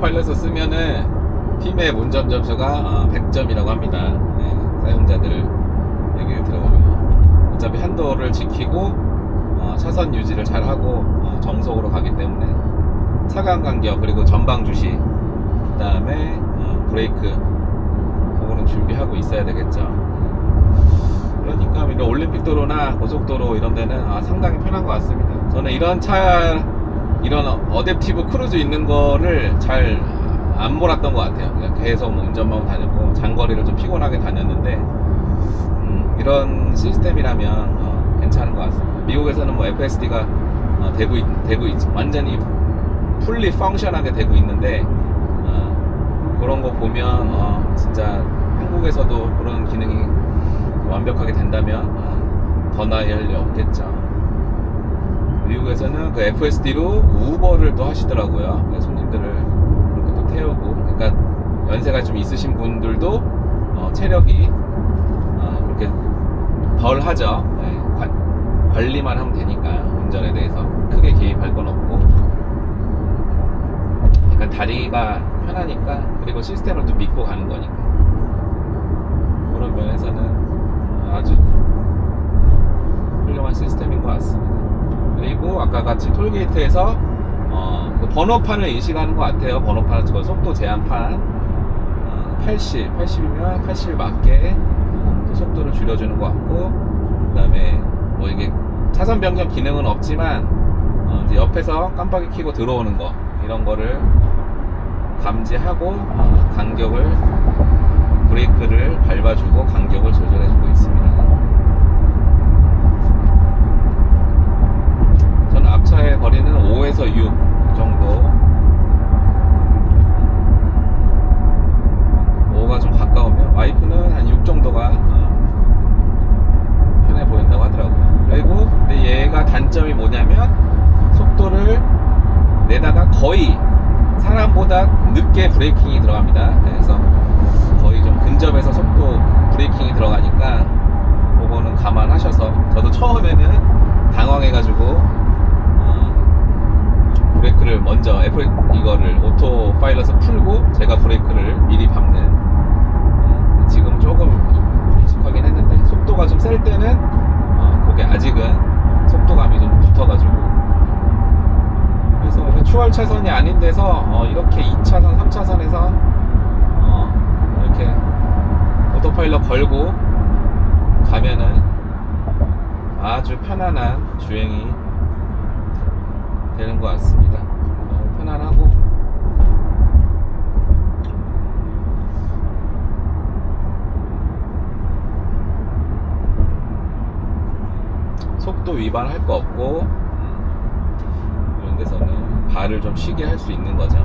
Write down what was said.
오토파일럿을 쓰면은 팀의 운전 점수가 100점이라고 합니다. 네, 사용자들 얘기를 들어보면 어차피 한도를 지키고 어, 차선 유지를 잘 하고 어, 정속으로 가기 때문에 차간 간격 그리고 전방 주시 그다음에 어, 브레이크 그거는 준비하고 있어야 되겠죠. 그러니까 이런 올림픽 도로나 고속도로 이런 데는 아, 상당히 편한 것 같습니다. 저는 이런 차 이런 어댑티브 크루즈 있는 거를 잘 안 몰았던 것 같아요. 그냥 계속 뭐 운전만 다녔고 장거리를 좀 피곤하게 다녔는데 음, 이런 시스템이라면 어, 괜찮은 것 같습니다. 미국에서는 뭐 FSD가 어, 되고 있, 되고 있, 완전히 풀리 펑션하게 되고 있는데 어, 그런 거 보면 어, 진짜 한국에서도 그런 기능이 완벽하게 된다면 어, 더할일 없겠죠. 미국에서는 그 FSD로 우버를 또 하시더라고요. 그래서 손님들을 그렇게 또 태우고, 그러니까 연세가 좀 있으신 분들도 어, 체력이 어, 그렇게 덜 하죠. 네, 관- 관리만 하면 되니까 운전에 대해서 크게 개입할 건 없고, 그러니까 다리가 편하니까 그리고 시스템을 또 믿고 가는 거니까 그런 면에서는 아주 훌륭한 시스템인 것 같습니다. 그리고 아까 같이 톨게이트에서 어, 그 번호판을 인식하는 것 같아요. 번호판, 그 속도 제한판 어, 80, 80이면 80 맞게 또 속도를 줄여주는 것 같고, 그 다음에 뭐 이게 차선 변경 기능은 없지만 어, 이제 옆에서 깜빡이 켜고 들어오는 거 이런 거를 감지하고 어, 간격을 브레이크를 밟아주고 간격을 조절해주고 5에서 6 정도. 5가 좀 가까우면 와이프는 한 6 정도가 어, 편해 보인다고 하더라고요. 그리고 근데 얘가 단점이 뭐냐면 속도를 내다가 거의 사람보다 늦게 브레이킹이 들어갑니다. 그래서 거의 좀 근접해서 속도 브레이킹이 들어가니까 그거는 감안하셔서 저도 처음에는 당황해가지고 어, 브레이크를 먼저 애플 이거를 오토 파일럿을 풀고 제가 브레이크를 미리 밟는. 어, 지금 조금 익숙하긴 했는데 속도가 좀 셀 때는 어, 그게 아직은 속도감이 좀 붙어가지고. 그래서 추월 차선이 아닌 데서 어, 이렇게 2차선, 3차선에서 어, 이렇게 오토파일럿 걸고 가면은 아주 편안한 주행이 되는 것 같습니다. 편안하고 속도 위반할 거 없고 음, 이런 데서는 발을 좀 쉬게 할 수 있는 거죠.